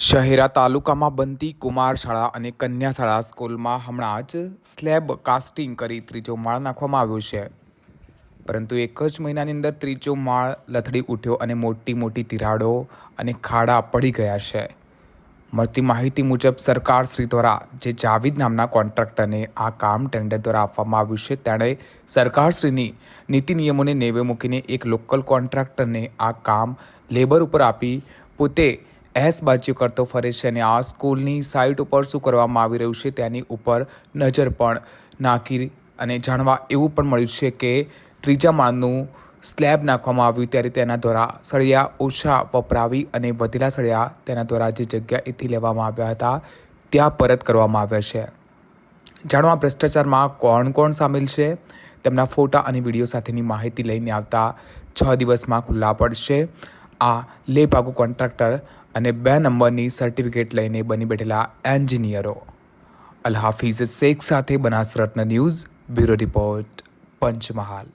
શહેરા તાલુકામાં બનતી કુમાર શાળા અને કન્યા શાળા સ્કૂલમાં હમણાં જ સ્લેબ કાસ્ટિંગ કરી ત્રીજો માળ નાખવામાં આવ્યો છે. પરંતુ એક જ મહિનાની અંદર ત્રીજો માળ લથડી ઉઠ્યો અને મોટી મોટી તિરાડો અને ખાડા પડી ગયા છે. મળતી માહિતી મુજબ સરકાર શ્રી દ્વારા જે જાવીદ નામના કોન્ટ્રાક્ટરને આ કામ ટેન્ડર દ્વારા આપવામાં આવ્યું છે, તેણે સરકારશ્રીની નીતિ નિયમોને નેવે મૂકીને એક લોકલ કોન્ટ્રાક્ટરને આ કામ લેબર ઉપર આપી પોતે એસબાજીઓ કરતો ફરે છે અને આ સ્કૂલની સાઇટ ઉપર શું કરવામાં આવી રહ્યું છે તેની ઉપર નજર પણ નાખી અને જાણવા એવું પણ મળ્યું છે કે ત્રીજા માળનું સ્લેબ નાખવામાં આવ્યું ત્યારે તેના દ્વારા સળિયા ઓછા વપરાવી અને વધેલા સળિયા તેના દ્વારા જે જગ્યા એથી લેવામાં આવ્યા હતા, ત્યાં પરત કરવામાં આવ્યા છે. જાણવા ભ્રષ્ટાચારમાં કોણ કોણ સામેલ છે? તેમના ફોટા અને વીડિયો સાથેની માહિતી લઈને આવતા છ દિવસમાં ખુલ્લા પડશે. આ લે ભાગુ કોન્ટ્રાક્ટર અને બે નંબરની સર્ટિફિકેટ લઈને બની બેઠેલા એન્જિનિયરો. અલ હાફિઝ શેખ સાથે બનાસ રત્ન ન્યૂઝ, બ્યુરો રિપોર્ટ, પંચમહાલ.